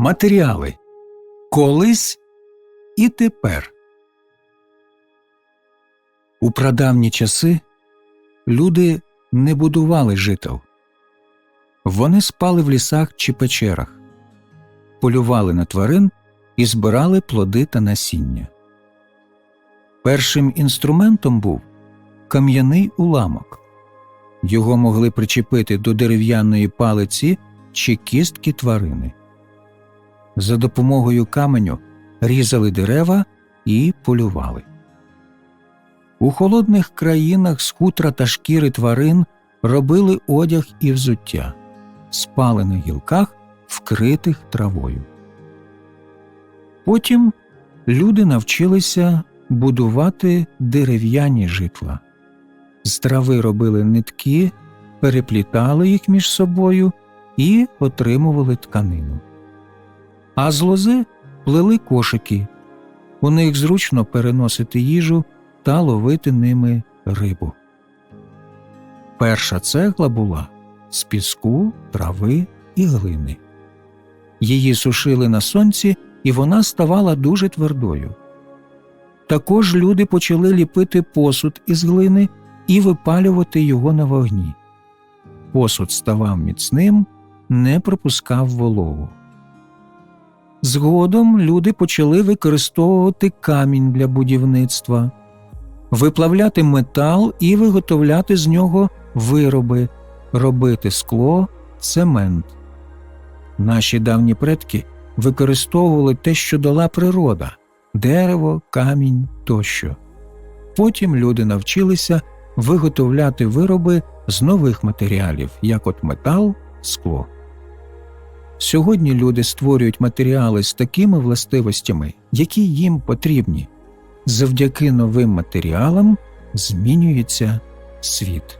Матеріали колись і тепер. У прадавні часи люди не будували жител. Вони спали в лісах чи печерах, полювали на тварин і збирали плоди та насіння. Першим інструментом був кам'яний уламок. Його могли причепити до дерев'яної палиці чи кістки тварини. За допомогою каменю різали дерева і полювали. У холодних країнах з хутра та шкіри тварин робили одяг і взуття, спали на гілках, вкритих травою. Потім люди навчилися будувати дерев'яні житла. З трави робили нитки, переплітали їх між собою і отримували тканину. А з лози плели кошики. У них зручно переносити їжу та ловити ними рибу. Перша цегла була з піску, трави і глини. Її сушили на сонці, і вона ставала дуже твердою. Також люди почали ліпити посуд із глини і випалювати його на вогні. Посуд ставав міцним, не пропускав вологу. Згодом люди почали використовувати камінь для будівництва, виплавляти метал і виготовляти з нього вироби, робити скло, цемент. Наші давні предки використовували те, що дала природа дерево, камінь тощо. Потім люди навчилися виготовляти вироби з нових матеріалів, як от метал, скло. Сьогодні люди створюють матеріали з такими властивостями, які їм потрібні. Завдяки новим матеріалам змінюється світ.